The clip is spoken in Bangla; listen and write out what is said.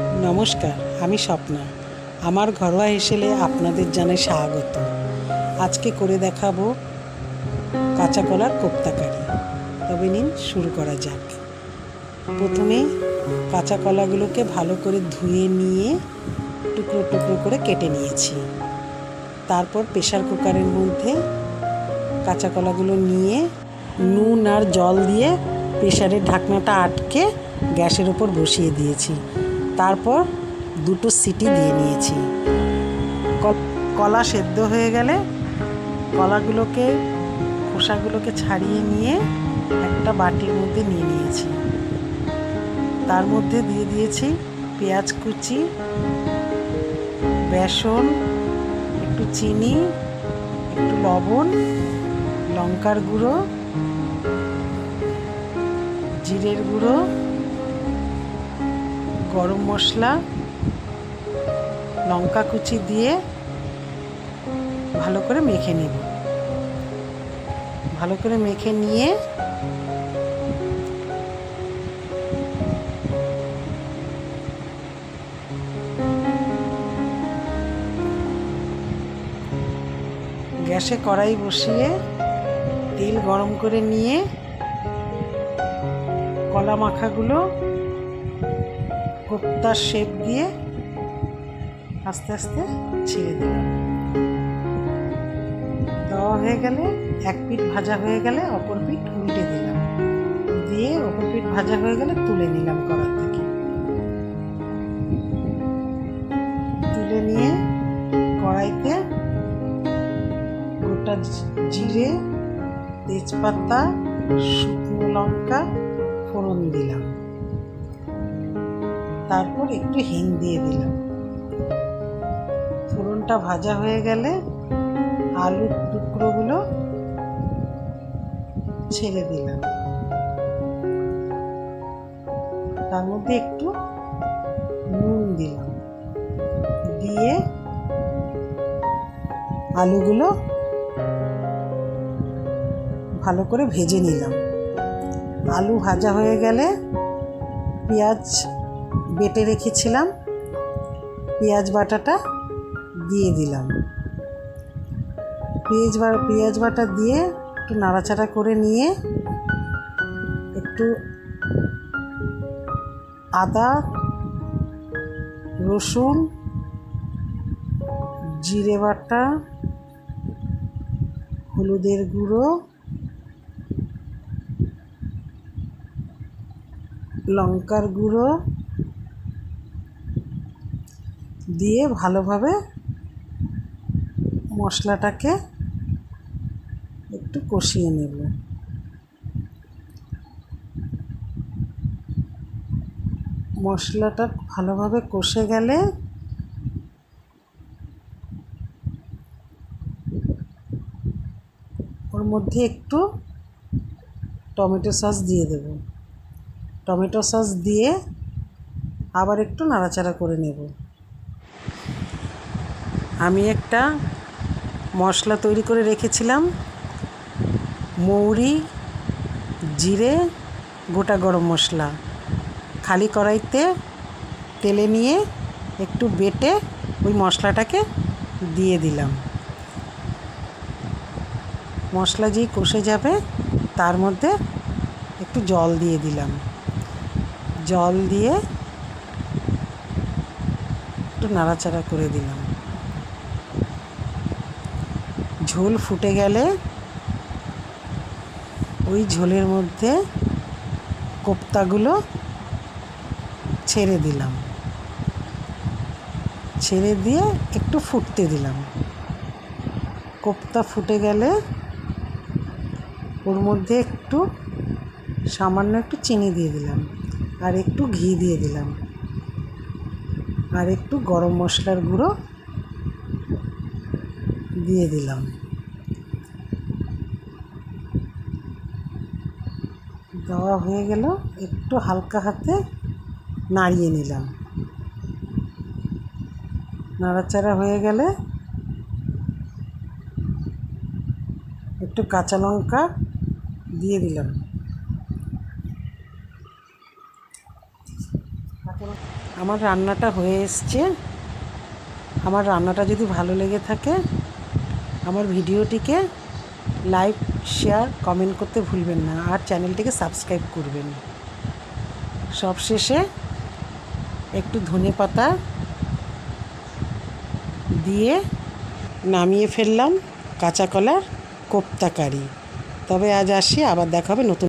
নমস্কার, আমি স্বপ্না। আমার ঘরোয়া হেসেলে আপনাদের জানাই স্বাগত। আজকে করে দেখাবো কাঁচা কলার কোপ্তাকারি। তবে নিন শুরু করা যাক। প্রথমে কাঁচা কলাগুলোকে ভালো করে ধুয়ে নিয়ে টুকরো টুকরো করে কেটে নিয়েছি। তারপর প্রেশার কুকারের মধ্যে কাঁচা কলাগুলো নিয়ে নুন আর জল দিয়ে প্রেশারের ঢাকনাটা আটকে গ্যাসের ওপর বসিয়ে দিয়েছি। তারপর দুটো সিটি দিয়ে নিয়েছি। কলা সেদ্ধ হয়ে গেলে কলাগুলোকে, খোসাগুলোকে ছাড়িয়ে নিয়ে একটা বাটির মধ্যে নিয়ে নিয়েছি। তার মধ্যে দিয়ে দিয়েছি পেঁয়াজ কুচি, বেসন, একটু চিনি, একটু লবণ, লঙ্কার গুঁড়ো, জিরের গুঁড়ো গরম মশলা, লঙ্কা কুচি দিয়ে ভালো করে মেখে নেব। ভালো করে মেখে নিয়ে গ্যাসে কড়াই বসিয়ে তেল গরম করে নিয়ে কলা মাখাগুলো কোপ্তার শেপ দিয়ে আস্তে আস্তে ছেড়ে দিলাম। দেওয়া হয়ে গেলে এক পিঠ ভাজা হয়ে গেলে অপর পিঠ উল্টে দিলাম। দিয়ে অপর পিঠ ভাজা হয়ে গেলে তুলে নিলাম কড়ার থেকে। তুলে নিয়ে কড়াইতে গোটা জিরে, তেজপাতা, শুকনো লঙ্কা, ফোড়ন দিলাম। তারপর একটু হিং দিয়ে দিলাম। ফোড়নটা ভাজা হয়ে গেলে আলুর টুকরোগুলো ছেড়ে দিলাম। তার মধ্যে একটু নুন দিলাম। দিয়ে আলুগুলো ভালো করে ভেজে নিলাম। আলু ভাজা হয়ে গেলে পেঁয়াজ বেটে রেখেছিলাম, পেঁয়াজ বাটাটা দিয়ে দিলাম। পেঁয়াজ বা, পেঁয়াজ বাটা দিয়ে একটু নাড়াচাড়া করে নিয়ে একটু আদা, রসুন, জিরে বাটা, হলুদের গুঁড়ো, লঙ্কার গুঁড়ো দিয়ে ভালোভাবে মশলাটাকে একটু কষিয়ে নেব। মশলাটা ভালোভাবে কষে গেলে ওর মধ্যে একটু টমেটো সস দিয়ে দেব। টমেটো সস দিয়ে আবার একটু নাড়াচাড়া করে নেব। আমি একটা মশলা তৈরি করে রেখেছিলাম। মৌরি, জিরে, গোটা গরম মশলা। খালি কড়াইতে তেলে নিয়ে একটু বেটে ওই মশলাটাকে দিয়ে দিলাম। মশলা যেই কষে যাবে, তার মধ্যে একটু জল দিয়ে দিলাম। জল দিয়ে একটু নাড়াচাড়া করে দিলাম। ঝোল ফুটে গেলে ওই ঝোলের মধ্যে কোপ্তাগুলো ছেড়ে দিলাম। ছেড়ে দিয়ে একটু ফুটতে দিলাম। কোপ্তা ফুটে গেলে ওর মধ্যে একটু সামান্য একটু চিনি দিয়ে দিলাম আর একটু ঘি দিয়ে দিলাম। আর একটু গরম মশলার গুঁড়ো দিয়ে দিলাম। দেওয়া হয়ে গেল, একটু হালকা হাতে নাড়িয়ে নিলাম। নাড়াচাড়া হয়ে গেলে একটু কাঁচা লঙ্কা দিয়ে দিলাম। আমার রান্নাটা হয়ে এসছে। আমার রান্নাটা যদি ভালো লেগে থাকে আমার ভিডিওটিকে লাইক, শেয়ার, কমেন্ট করতে ভুলবেন না আর চ্যানেলটিকে সাবস্ক্রাইব করবেন। সবশেষে একটু ধনে পাতা দিয়ে নামিয়ে ফেললাম কাঁচা কলার কোপ্তা কারি তবে আজ আসি, আবার দেখা হবে নতুন